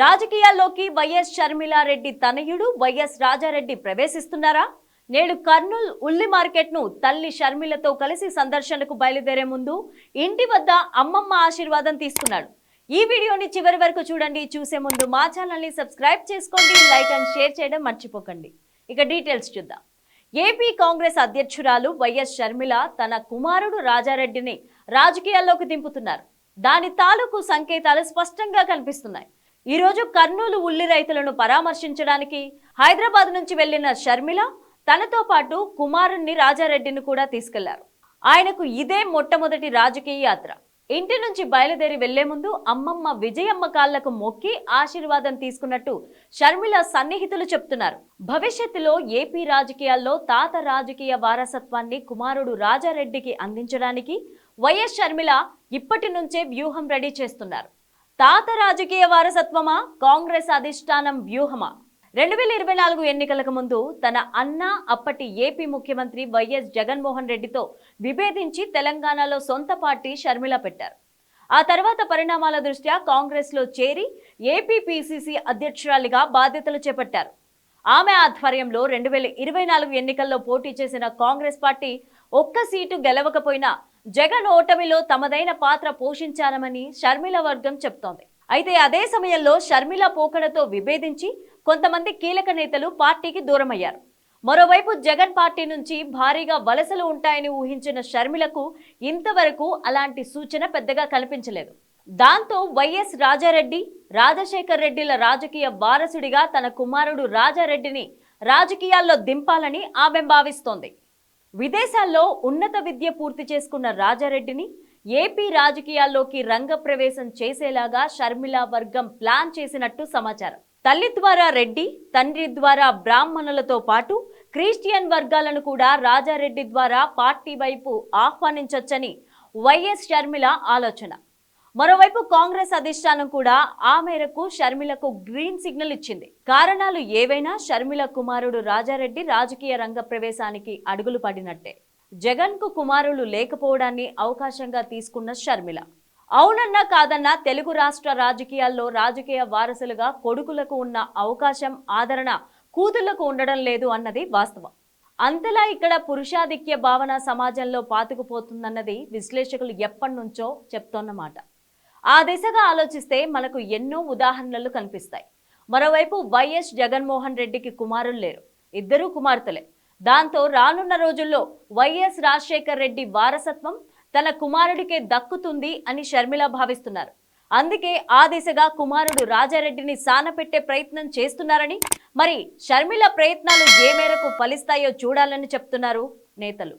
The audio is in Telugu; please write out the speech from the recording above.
రాజకీయాల్లోకి వైఎస్ షర్మిలారెడ్డి తనయుడు వైఎస్ రాజారెడ్డి ప్రవేశిస్తున్నారా? నేడు కర్నూల్ ఉల్లి మార్కెట్ను తల్లి షర్మిలతో కలిసి సందర్శనకు బయలుదేరే ముందు ఇంటి వద్ద అమ్మమ్మ ఆశీర్వాదం తీసుకున్నాడు. ఈ వీడియోని చివరి వరకు చూడండి. చూసే ముందు మా ఛానల్ని సబ్స్క్రైబ్ చేసుకోండి లైక్ అండ్ షేర్ చేయడం మర్చిపోకండి. ఇక డీటెయిల్స్ చూద్దాం. ఏపీ కాంగ్రెస్ అధ్యక్షురాలు వైఎస్ షర్మిల తన కుమారుడు రాజారెడ్డిని రాజకీయాల్లోకి దింపుతున్నారు. దాని తాలూకు సంకేతాలు స్పష్టంగా కనిపిస్తున్నాయి. ఈరోజు కర్నూలు ఉల్లి రైతులను పరామర్శించడానికి హైదరాబాద్ నుంచి వెళ్ళిన షర్మిల తనతో పాటు కుమారుణ్ణి రాజారెడ్డిని కూడా తీసుకెళ్ళారు. ఆయనకు ఇదే మొట్టమొదటి రాజకీయ యాత్ర. ఇంటి నుంచి బయలుదేరి వెళ్ళే ముందు అమ్మమ్మ విజయమ్మ కాళ్ళకు మొక్కి ఆశీర్వాదం తీసుకున్నట్టు షర్మిల సన్నిహితులు చెప్తున్నారు. భవిష్యత్తులో ఏపీ రాజకీయాల్లో తాత రాజకీయ వారసత్వాన్ని కుమారుడు రాజారెడ్డికి అందించడానికి వైఎస్ షర్మిల ఇప్పటి నుంచే వ్యూహం రెడీ చేస్తున్నారు. తాత రాజకీయ వారసత్వమా? కాంగ్రెస్ అధిష్టానం వ్యూహమా? రెండు వేల ఇరవై నాలుగు ఎన్నికలకు ముందు తన అన్న అప్పటి ఏపీ ముఖ్యమంత్రి వైఎస్ జగన్మోహన్ రెడ్డితో విభేదించి తెలంగాణలో సొంత పార్టీ షర్మిల పెట్టారు. ఆ తర్వాత పరిణామాల దృష్ట్యా కాంగ్రెస్లో చేరి ఏపీ పిసిసి అధ్యక్షురాలిగా బాధ్యతలు చేపట్టారు. ఆమె ఆధ్వర్యంలో రెండు వేల ఇరవై నాలుగు ఎన్నికల్లో పోటీ చేసిన కాంగ్రెస్ పార్టీ ఒక్క సీటు గెలవకపోయినా జగన్ ఓటమిలో తమదైన పాత్ర పోషించారమని షర్మిల వర్గం చెప్తోంది. అయితే అదే సమయంలో షర్మిల పోకడతో విభేదించి కొంతమంది కీలక నేతలు పార్టీకి దూరమయ్యారు. మరోవైపు జగన్ పార్టీ నుంచి భారీగా వలసలు ఉంటాయని ఊహించిన షర్మిలకు ఇంతవరకు అలాంటి సూచన పెద్దగా కనిపించలేదు. దాంతో వైఎస్ రాజారెడ్డి రాజశేఖర్ రెడ్డిల రాజకీయ వారసుడిగా తన కుమారుడు రాజారెడ్డిని రాజకీయాల్లో దింపాలని ఆమె భావిస్తోంది. విదేశాల్లో ఉన్నత విద్య పూర్తి చేసుకున్న రాజారెడ్డిని ఏపీ రాజకీయాల్లోకి రంగప్రవేశం చేసేలాగా షర్మిల వర్గం ప్లాన్ చేసినట్టు సమాచారం. తల్లి ద్వారా రెడ్డి తండ్రి ద్వారా బ్రాహ్మణులతో పాటు క్రిస్టియన్ వర్గాలను కూడా రాజారెడ్డి ద్వారా పార్టీ వైపు ఆహ్వానించొచ్చని వైఎస్ షర్మిల ఆలోచన. మరోవైపు కాంగ్రెస్ అధిష్టానం కూడా ఆ మేరకు షర్మిలకు గ్రీన్ సిగ్నల్ ఇచ్చింది. కారణాలు ఏవైనా? షర్మిల కుమారుడు రాజారెడ్డి రాజకీయ రంగ ప్రవేశానికి అడుగులు పడినట్టే. జగన్కు కుమారులు లేకపోవడాన్ని అవకాశంగా తీసుకున్న షర్మిల. అవునన్నా కాదన్నా తెలుగు రాష్ట్ర రాజకీయాల్లో రాజకీయ వారసులుగా కొడుకులకు ఉన్న అవకాశం ఆదరణ కూతుళ్ళకు ఉండడం లేదు అన్నది వాస్తవం. అంతలా ఇక్కడ పురుషాధిక్య భావన సమాజంలో పాతుకుపోతుందన్నది విశ్లేషకులు ఎప్పటి నుంచో చెప్తోన్నమాట ఆ దిశగా ఆలోచిస్తే మనకు ఎన్నో ఉదాహరణలు కనిపిస్తాయి. మరోవైపు వైఎస్ జగన్మోహన్ రెడ్డికి కుమారులు లేరు. ఇద్దరూ కుమార్తెలే. దాంతో రానున్న రోజుల్లో వైఎస్ రాజశేఖర్ రెడ్డి వారసత్వం తన కుమారుడికే దక్కుతుంది అని షర్మిల భావిస్తున్నారు. అందుకే ఆ దిశగా కుమారుడు రాజారెడ్డిని సానపెట్టే ప్రయత్నం చేస్తున్నారని మరి షర్మిల ప్రయత్నాలు ఏ మేరకు ఫలిస్తాయో చూడాలని చెప్తున్నారు నేతలు.